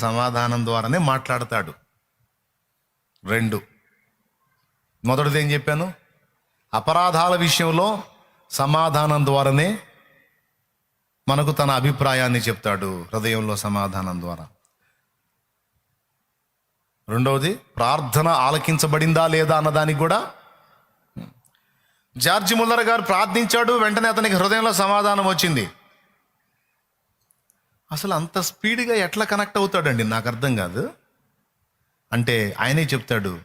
సమాధానం ద్వారానే మాట్లాడతాడు. రెండు. మొదటిది ఏం చెప్పాను? అపరాధాల విషయంలో సమాధానం ద్వారానే మనకు తన అభిప్రాయాన్ని చెప్తాడు హృదయంలో సమాధానం ద్వారా. రెండవది ప్రార్థన ఆలకించబడిందా లేదా అన్నదానికి కూడా? జార్జి ముల్లర్ గారు ప్రార్థించాడు వెంటనే అతనికి హృదయంలో సమాధానం వచ్చింది. అసలు అంత స్పీడ్గా ఎట్లా కనెక్ట్ అవుతాడండి? నాకు అర్థం కాదు. అంటే ఆయనే చెప్తాడు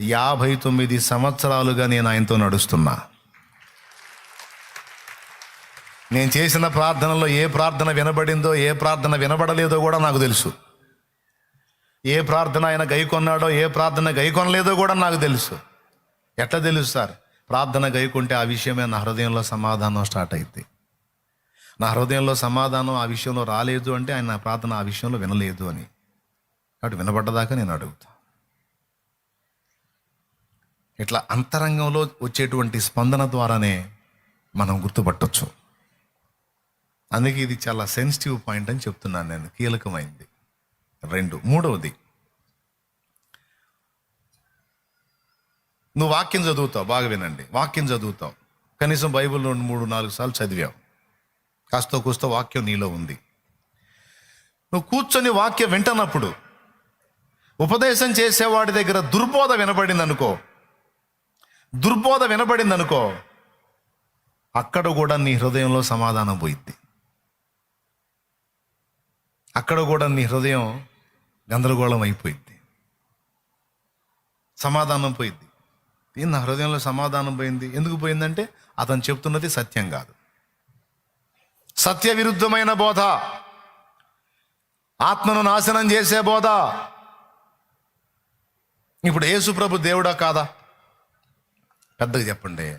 యాభై తొమ్మిది సంవత్సరాలుగా నేను ఆయనతో నడుస్తున్నా. నేను చేసిన ప్రార్థనలో ఏ ప్రార్థన వినబడిందో ఏ ప్రార్థన వినబడలేదో కూడా నాకు తెలుసు. ఏ ప్రార్థన ఆయన గైకొన్నాడో ఏ ప్రార్థన గైకొనలేదో కూడా నాకు తెలుసు. ఎట్లా తెలుసు సార్? ప్రార్థన గైకుంటే ఆ విషయమే నా హృదయంలో సమాధానం స్టార్ట్ అయింది నా హృదయంలో సమాధానం ఆ విషయంలో రాలేదు అంటే ఆయన నా ప్రార్థన ఆ విషయంలో వినలేదు అని. కాబట్టి వినబడ్డదాకా నేను అడుగుతా. ఇట్లా అంతరంగంలో వచ్చేటువంటి స్పందన ద్వారానే మనం గుర్తుపట్టొచ్చు. అందుకే ఇది చాలా సెన్సిటివ్ పాయింట్ అని చెప్తున్నాను నేను. కీలకమైంది. రెండు. మూడవది. నువ్వు వాక్యం చదువుతావు. బాగా వినండి. వాక్యం చదువుతావు. కనీసం బైబిల్ రెండు మూడు నాలుగు సార్లు చదివావు. కాస్త కూస్త వాక్యం నీలో ఉంది. నువ్వు కూర్చొని వాక్యం వింటనప్పుడు ఉపదేశం చేసేవాడి దగ్గర దుర్బోధ వినబడింది అనుకో దుర్బోధ వినబడింది అనుకో అక్కడ కూడా నీ హృదయంలో సమాధానం పోయింది అక్కడ కూడా నీ హృదయం గందరగోళం అయిపోయింది సమాధానం పోయింది నా హృదయంలో సమాధానం పోయింది? ఎందుకు పోయిందంటే అతను చెప్తున్నది సత్యం కాదు. సత్య విరుద్ధమైన బోధ. ఆత్మను నాశనం చేసే బోధ. ఇప్పుడు యేసుప్రభు దేవుడా కాదా? పెద్దగా చెప్పండి.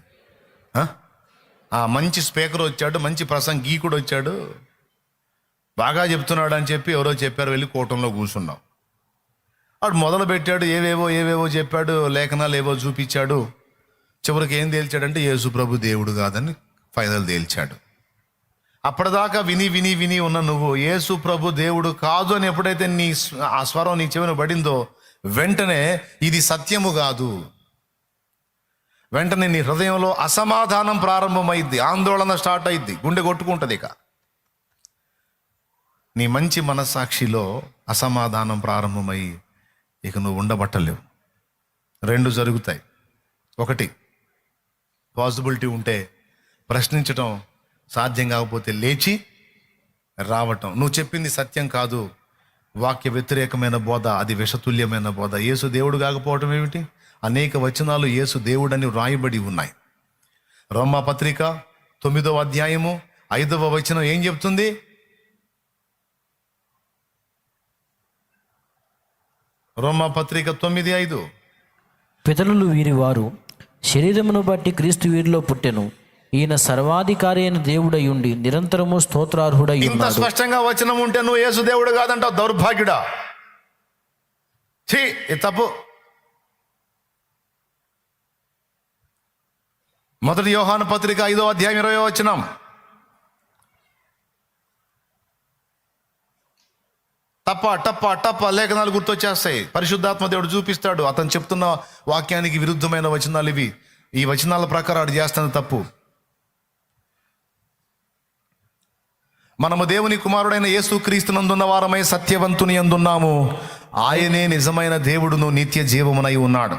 ఆ? మంచి స్పీకర్ వచ్చాడు మంచి ప్రసంగీకుడు వచ్చాడు. బాగా చెప్తున్నాడు అని చెప్పి ఎవరో చెప్పారు వెళ్ళి కూటంలో కూర్చున్నాం. వాడు మొదలు పెట్టాడు ఏవేవో ఏవేవో చెప్పాడు లేఖనాలు ఏవో చూపించాడు. చివరికి ఏం తేల్చాడంటే యేసు ప్రభు దేవుడు కాదని ఫైనల్ తేల్చాడు. అప్పటిదాకా విని విని విని ఉన్న నువ్వు యేసు ప్రభు దేవుడు కాదు అని ఎప్పుడైతే నీ ఆ స్వరం నీ చెవిన పడిందో వెంటనే ఇది సత్యము కాదు. వెంటనే నీ హృదయంలో అసమాధానం ప్రారంభమైద్ది ఆందోళన స్టార్ట్ అయింది గుండె కొట్టుకుంటుంది ఇక. నీ మంచి మనస్సాక్షిలో అసమాధానం ప్రారంభమై ఇక నువ్వు ఉండబట్టలేవు. రెండు జరుగుతాయి. ఒకటి పాసిబిలిటీ ఉంటే ప్రశ్నించటం సాధ్యం కాకపోతే లేచి రావటం. నువ్వు చెప్పింది సత్యం కాదు. వాక్య వ్యతిరేకమైన బోధ అది విషతుల్యమైన బోధ. యేసు దేవుడు కాకపోవటం ఏమిటి? అనేక వచనాలు యేసు దేవుడని వ్రాయబడి ఉన్నాయి. రోమా పత్రిక తొమ్మిదవ అధ్యాయము ఐదవ వచనం ఏం చెప్తుంది? రోమా పత్రిక తొమ్మిది ఐదు. పితరులు వీరి వారు శరీరమును బట్టి క్రీస్తు వీరిలో పుట్టెను. ఈయన సర్వాధికారి అయిన దేవుడై ఉండి నిరంతరము స్తోత్రార్హుడై ఇంత స్పష్టంగా వచనం ఉంటే నువ్వు యేసు దేవుడు కాదంటావు దౌర్భాగ్యుడా? ఛీ తప్పు. మొదటి యోహాను పత్రిక ఐదో అధ్యాయం ఇరవై వచనం. తప్ప టప్ప టప్ప లేఖనాలు గుర్తొచ్చేస్తాయి. పరిశుద్ధాత్మ దేవుడు చూపిస్తాడు. అతను చెప్తున్న వాక్యానికి విరుద్ధమైన వచనాలు ఇవి. ఈ వచనాల ప్రకారం అది చేస్తున్న తప్పు. మనము దేవుని కుమారుడైన యేసు క్రీస్తునందున్న వారమై సత్యవంతుని అందున్నాము. ఆయనే నిజమైన దేవుడును నిత్య జీవమునై ఉన్నాడు.